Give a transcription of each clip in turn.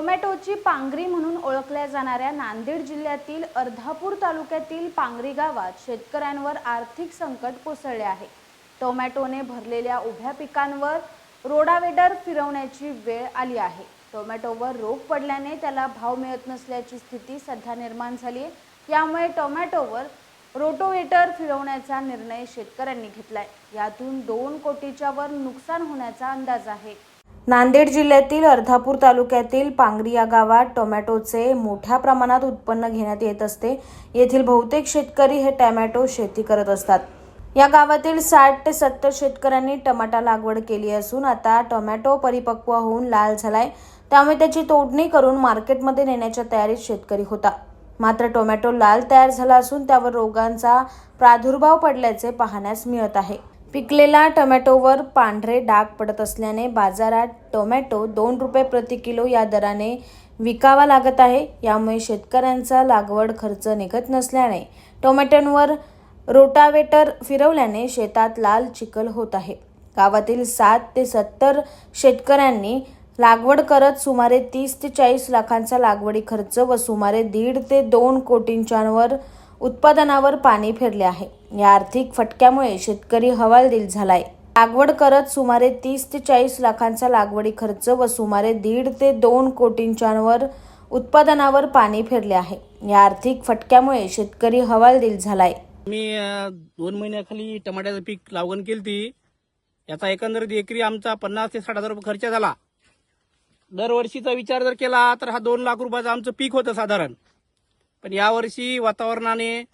टोमॅटोची पांगरी म्हणून ओळखल्या जाणाऱ्या नांदेड जिल्ह्यातील अर्धापूर तालुक्यातील पांगरी गावात शेतकऱ्यांवर आर्थिक संकट कोसळले आहे. टोमॅटोने भरलेल्या उभ्या पिकांवर रोडावेडर फिरवण्याची वेळ आली आहे. टोमॅटोवर रोग पडल्याने त्याला भाव मिळत नसल्याची स्थिती सध्या निर्माण झाली आहे. यामुळे टोमॅटोवर रोटोवेटर फिरवण्याचा निर्णय शेतकऱ्यांनी घेतलाय. यातून दोन कोटीच्या वर नुकसान होण्याचा अंदाज आहे. नांदेड जिल्ह्यातील अर्धापूर तालुक्यातील पांगरी या गावात टोमॅटोचे मोठ्या प्रमाणात उत्पन्न घेण्यात येत असते. येथील बहुतेक शेतकरी हे टोमॅटो शेती करत असतात. या गावातील साठ ते सत्तर शेतकऱ्यांनी टमाटा लागवड केली असून आता टोमॅटो परिपक्व होऊन लाल झालाय. त्यामुळे त्याची तोडणी करून मार्केटमध्ये नेण्याच्या तयारीत शेतकरी होता. मात्र टोमॅटो लाल तयार झाला असून त्यावर रोगांचा प्रादुर्भाव पडल्याचे पाहण्यास मिळत आहे. पिकलेला टोमॅटोवर पांढरे डाग पडत असल्याने बाजारात टोमॅटो दोन रुपये प्रति किलो या दराने विकावा लागत आहे. यामुळे शेतकऱ्यांचा लागवड खर्च निघत नसल्याने टोमॅटोंवर रोटावेटर फिरवल्याने शेतात लाल चिखल होत आहे. गावातील सात ते सत्तर शेतकऱ्यांनी लागवड करत सुमारे तीस ते चाळीस लाखांचा लागवडी खर्च व सुमारे दीड ते दोन कोटींच्यावर उत्पादनावर पाणी फिरले आहे. या आर्थिक फटक्यामुळे शेतकरी हवालदिल झालाय. लागवड करत सुमारे तीस ते चाळीस लाखांचा लागवडी खर्च व सुमारे दीड ते दोन कोटींच्यावर उत्पादनावर पाणी फिरले आहे. या आर्थिक फटक्यामुळे शेतकरी हवालदिल झालाय. मी दोन महिन्याखाली टमाट्याचं पीक लागवण केली ती याचा एकंदरीत एकरी आमचा पन्नास ते साठ हजार रुपये खर्च झाला. दरवर्षीचा विचार जर केला तर हा दोन लाख रुपयाचं आमचं पीक होतं साधारण. पण यावर्षी वातावरणाने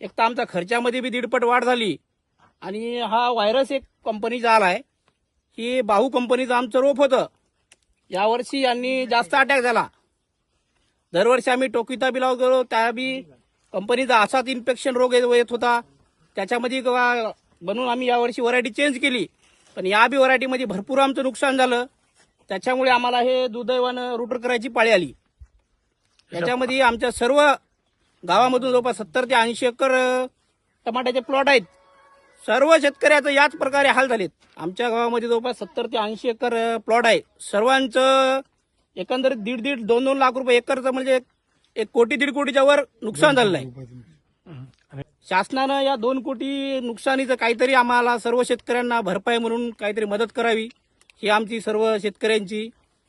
एक तर आमचा खर्चामध्ये बी दीडपट वाढ झाली. आणि हा व्हायरस एक कंपनीचा आला आहे की बाहू कंपनीचं आमचं रोप होतं. यावर्षी यांनी जास्त अटॅक झाला. दरवर्षी आम्ही टोकिता बी लावत गेलो त्या बी कंपनीचा असाच इन्फेक्शन रोग येत येत होता. त्याच्यामध्ये बनवून आम्ही यावर्षी व्हरायटी चेंज केली. पण या बी व्हरायटीमध्ये भरपूर आमचं नुकसान झालं. त्याच्यामुळे आम्हाला हे दुर्दैवानं रुटर करायची पाळी आली. याच्यामध्ये आमच्या सर्व गावामधून जवळपास सत्तर ते ऐंशी एकर टमाट्याचे प्लॉट आहेत. सर्व शेतकऱ्याचं याच प्रकारे हाल झालेत. आमच्या गावामध्ये जवळपास सत्तर ते ऐंशी एकर प्लॉट आहे. सर्वांचं एकंदरीत दीड दीड दोन दोन लाख रुपये एकरचं म्हणजे एक कोटी दीड कोटीच्या वर नुकसान झालेलं आहे. शासनानं या दोन कोटी नुकसानीचं काहीतरी आम्हाला सर्व शेतकऱ्यांना भरपाई म्हणून काहीतरी मदत करावी ही आमची सर्व शेतकऱ्यांची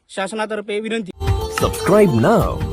शासनातर्फे विनंती. Subscribe now